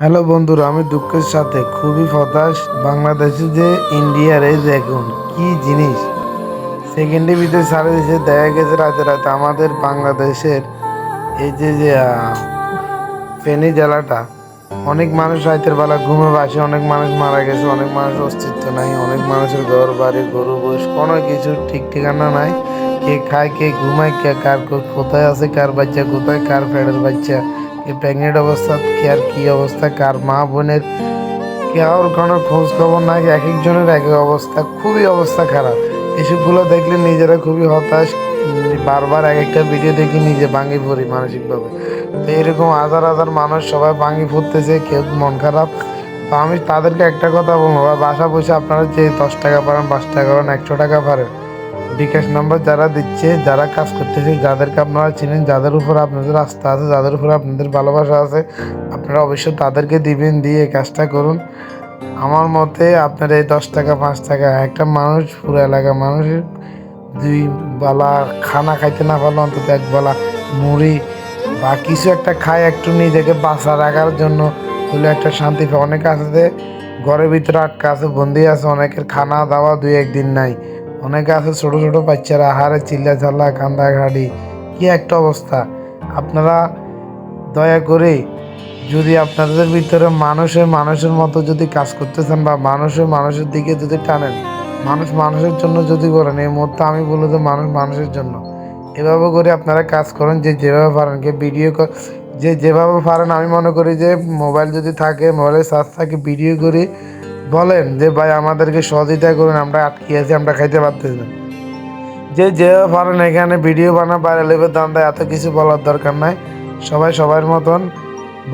Hello বন্ধুরা, আমি দুঃখের সাথে খুবই হতাশ। বাংলাদেশে যে ইন্ডিয়ার এই দেখুন, কি জিনিস। সেকেন্ডের ভিতরে সারা দেশে দেখা গেছে রাতে রাতে আমাদের বাংলাদেশের এই যে যে ফেনী জেলাটা, অনেক মানুষ রাতের বেলা ঘুমে বাসে, অনেক মানুষ মারা গেছে, অনেক মানুষ অস্তিত্ব নাই, অনেক মানুষের ঘর, বাড়ি, গরু, বয়স, কোনো কিছু ঠিক ঠিকানা নাই। কে খায়, কে ঘুমায়, কে কার কোথায় আছে, কার বাচ্চা কোথায়, কার ফেডের বাচ্চা। কে প্রেগনেন্ট অবস্থা কে আর কি অবস্থা? কার মা বোনের কেউর কোনো খোঁজ খবর নাই, এক একজনের এক অবস্থা, খুবই অবস্থা খারাপ। এসবগুলো দেখলে নিজেরা খুবই হতাশ। বারবার এক একটা ভিডিও দেখি নিজে ভাঙি পড়ি মানসিকভাবে। তো এরকম হাজার হাজার মানুষ সবাই ভাঙি পড়তেছে কেউ মন খারাপ। তো আমি তাদেরকে একটা কথা বলব বাসা বসে আপনারা যে দশ টাকা পারেন, পাঁচ টাকা পারেন, একশো টাকা পারেন বিকাশ নাম্বার যারা দিচ্ছে, যারা কাজ করতেছে, যাদেরকে আপনারা চিনেন, যাদের উপর আপনাদের আস্থা আছে, যাদের উপর আপনাদের ভালোবাসা আছে, আপনারা অবশ্যই তাদেরকে দিবেন, দিয়ে কাজটা করুন। আমার মতে আপনার এই দশ টাকা, পাঁচ টাকা, একটা মানুষ, পুরো এলাকা মানুষের দুই বেলা খানা খাইতে না পারলে অন্তত এক বেলা মুড়ি বা কিছু একটা খায় একটু নিজেকে বাঁচা রাখার জন্য, হলে একটা শান্তি পায়। অনেকে আছে যে, ঘরের ভিতরে আটকা আছে, বন্দি আছে, অনেকের খানা দাওয়া দুই একদিন নাই। অনেকে আছে ছোট ছোট বাচ্চারা আহারে চিল্লা চাল্লা কান্দা ঘাড়ি। কি একটা অবস্থা। আপনারা দয়া করে যদি আপনাদের ভিতরে মানুষের মানুষের মতো যদি কাজ করতেছেন বা মানুষের মানুষের দিকে যদি টানেন, মানুষ মানুষের জন্য যদি করেন, এই মুহূর্তে আমি বলব যে মানুষ মানুষের জন্য। এভাবে করে আপনারা কাজ করেন, যে যেভাবে পারেন। কে ভিডিও যে যেভাবে পারেন, আমি মনে করি যে মোবাইল যদি থাকে, মোবাইলের চার্জ থাকে ভিডিও করে বলেন যে, ভাই, আমাদেরকে সহযোগিতা করুন, আমরা আটকে আছি, আমরা খাইতে পারতেছি না। যে যেভাবে পারেন এখানে ভিডিও বানা বাইরে লেবে দাম দেয়, এত কিছু বলার দরকার নাই। সবাই সবার মতন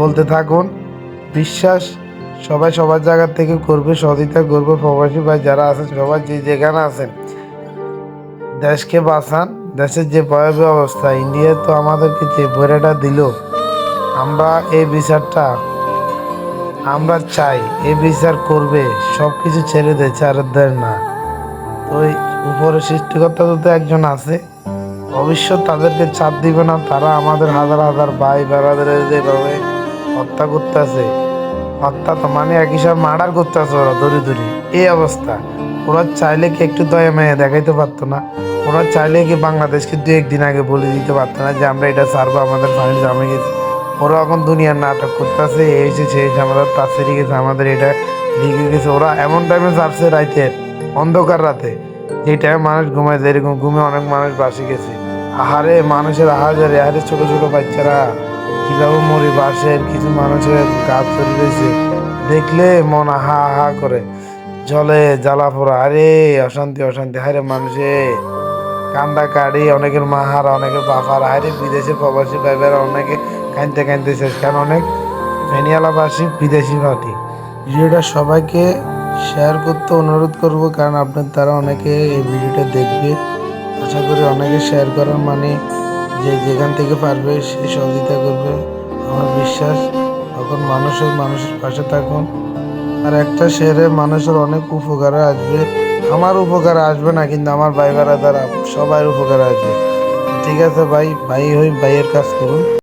বলতে থাকুন। বিশ্বাস সবাই সবার জায়গা থেকে করবে সহযোগিতা করবে। প্রবাসী ভাই যারা আছেন, সবাই যে যেখানে আছেন, দেশকে বাঁচান। দেশের যে ভয়াবহ অবস্থা, ইন্ডিয়া তো আমাদেরকে যে বইরাটা দিল, আমরা এই বিচারটা আমরা চাই এ বিচার করবে সব কিছু ছেড়ে দেয় চারের না। তো উপরে সৃষ্টিকর্তা তো একজন আছে। ভবিষ্যৎ তাদেরকে চাপ দিবে না, তারা আমাদের হাজার হাজার ভাই বেড়াদের যেভাবে হত্যা করতেছে। হত্যা তো মানে এক হিসাব মার্ডার করতেছে ওরা দড়ি দড়ি এই অবস্থা। ওরা চাইলে কি একটু দয়া মেয়ে দেখাইতে পারতো না? ওরা চাইলে কি বাংলাদেশকে দু একদিন আগে বলে দিতে পারতো না যে আমরা এটা ছাড়বো, আমাদের ফাইল জমে গেছে। ওরা এখন দুনিয়ার নাটক করতেছে এসে সে এসে আমাদের পাশে গেছে আমাদের এটা লিখে গেছে। ওরা এমন টাইমে ছাড়ছে রাইতের অন্ধকার রাতে, যে টাইমে মানুষ ঘুমায় যায় এরকম ঘুমে অনেক মানুষ বাসে গেছে। আহারে, মানুষের আহাজারে আহারে ছোট ছোট বাচ্চারা। কীভাবে মরে বাসের কিছু মানুষের গাছ চলে রয়েছে দেখলে মন আহা আহা করে। জলে জ্বালা পোড়া, আরে, অশান্তি অশান্তি। হারে মানুষে, কান্দা কাড়ি, অনেকের মাহারা অনেকের বাফার হারে। বিদেশে, প্রবাসী ভাইবেরা অনেকে কাঁদতে কাঁদতে শেষ। কারণ অনেক ফেনিয়ালাবাসী বিদেশি পার্টি ভিডিওটা সবাইকে শেয়ার করতে অনুরোধ করব, কারণ আপনার দ্বারা অনেকে এই ভিডিওটা দেখবে। আশা করি অনেকে শেয়ার করার মানে যে যেখান থেকে পারবে সে সহযোগিতা করবে। আমার বিশ্বাস, তখন মানুষের মানুষের পাশে থাকুন। আর একটা শেয়ারে মানুষের অনেক উপকারে আসবে। আমার উপকারে আসবে না, কিন্তু আমার ভাই ভাইরা দ্বারা সবার উপকারে আসবে। ঠিক আছে ভাই ভাই হই ভাইয়ের কাজ করুন।